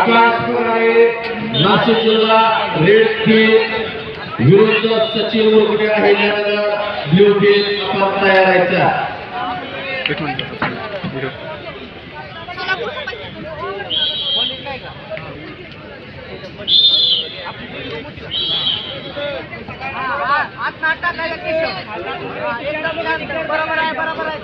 आकाश आहे नाशिक जिल्हा red team विरुद्ध सचिन वगैरे आहे. ब्ल्यू टीम आपण तयार व्हायचा बरोबर आहे बरोबर आहे.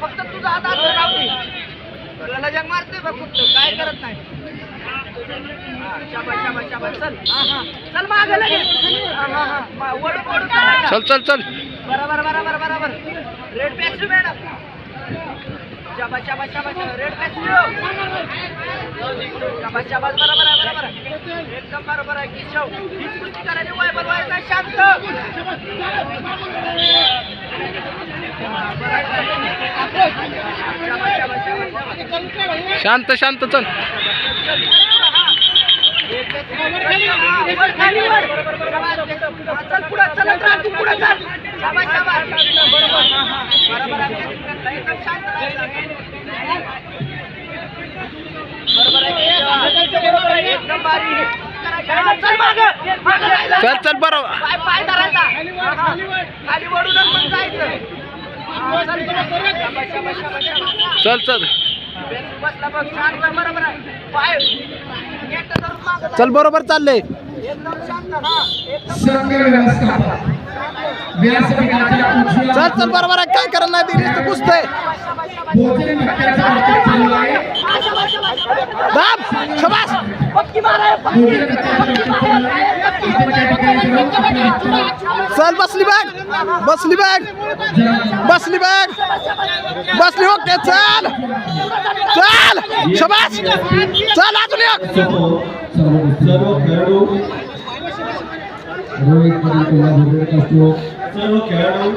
फक्त तुझा आत लजंग मारते बघ फक्त काय करत नाही चल चल मागं लगेच. चल. चल चल बरोबर. बरोबर बरोबर रेड पेस्ट्री मॅडम शाबास शाबास शाबास रेड पेस्ट्री शाबास शाबास बरोबर आहे बरोबर आहे. एकदम बरोबर आहे कृती करायची वाय बनवायचं नाही शांत. शांत शांत चल. चल पुढं चलत राहा तू पुढं चल. शाबास शाबास बरोबर आहे. चल चल चल बरोबर पाय धरायचा खाली जायचं चल. चल. चल बरोबर चल चाललंय. चल चल बरोबर आहे. काय करत नाही दिली नुसतं पुसतंय भोजन दाब शबास. चल बसली बॅग बसली बॅग बसली बॅग बसली ओके चल चल शबास चल अजून एक. सर्व खेळाडू सर्व खेळाडू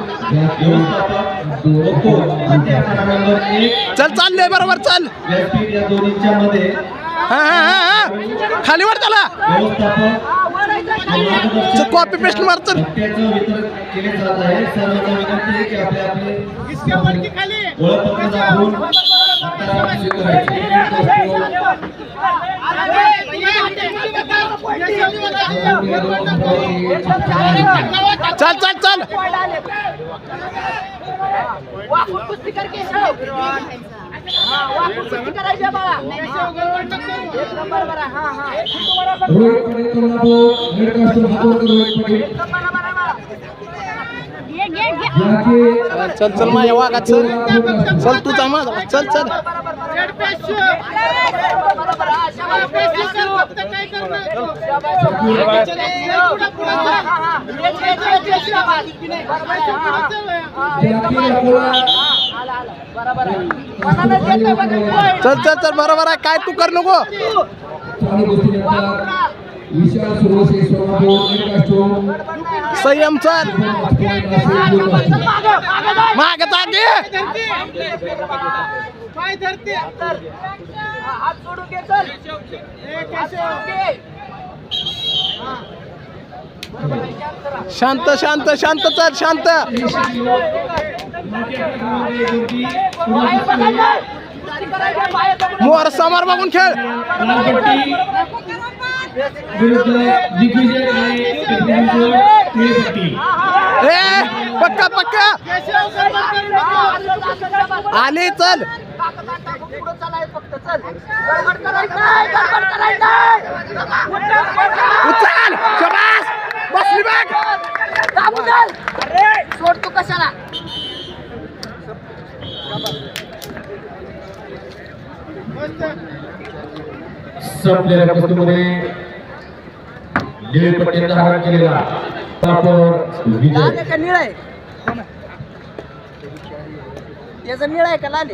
चल चाललंय बरोबर चल. या दोन्हीच्या मध्ये हा हा हा हा खाली वर चल कॉपी पेस्ट मार चल. चल चल चल चल माझ्या चल चल तुझा माझा चल चल बरोबर चल चल चल बरोबर आहे. काय तू कर नको. संयम चल. माग जागे शांत शांत शांत शांत चल शांत. मोर समोर बघून खेळ. ए पक्का पक्का आली चल पुढं चालायचं फक्त चल गडबड करायचं नाही, गडबड करायचं नाही. उचल शबास बसली चल. सोड तू कशाला? संपलेल्या कुस्तीमध्ये निळी पटेल धारण केलेला सोलापूर विजय. निळा आहे? त्याचा निळा आहे का लाल